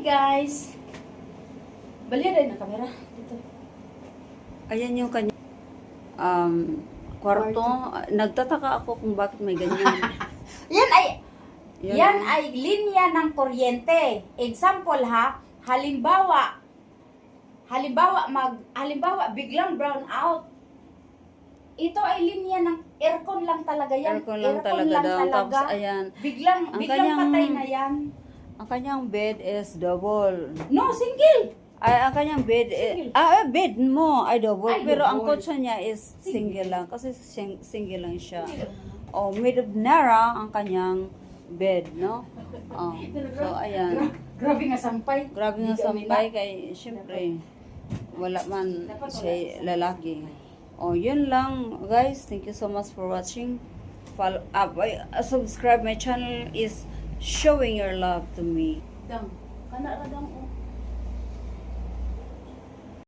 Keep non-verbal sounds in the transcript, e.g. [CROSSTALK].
Guys, bali rin na kamera. Dito. Ayan yung kanya um, kwarto. Nagtataka ako kung bakit may ganyan. [LAUGHS] Yan ay Yan. yan ay linya ng kuryente. Example ha, halimbawa halimbawa mag halimbawa biglang brown out. Ito ay linya ng aircon lang talaga yan. Aircon lang talaga daw. Tapos ayan, Biglang Ang biglang kanyang- patay na yan. Ang kanyang bed is double. No, single. Ay, ang kanyang bed, eh, Single. ah, eh, bed mo ay double. Ay, pero ang double. kotse niya is single lang. Kasi sing- single lang siya. Oh, made of Nara ang kanyang bed, no? Oh, so, ayan. Gra- grabe nga sampay. Grabe nga kami sampay kay, syempre, wala man siya lalaki. Oh, yun lang, guys. Thank you so much for watching. Follow up. Ay, uh, subscribe my channel is showing your love to me. Dang. Kana ra dang oh.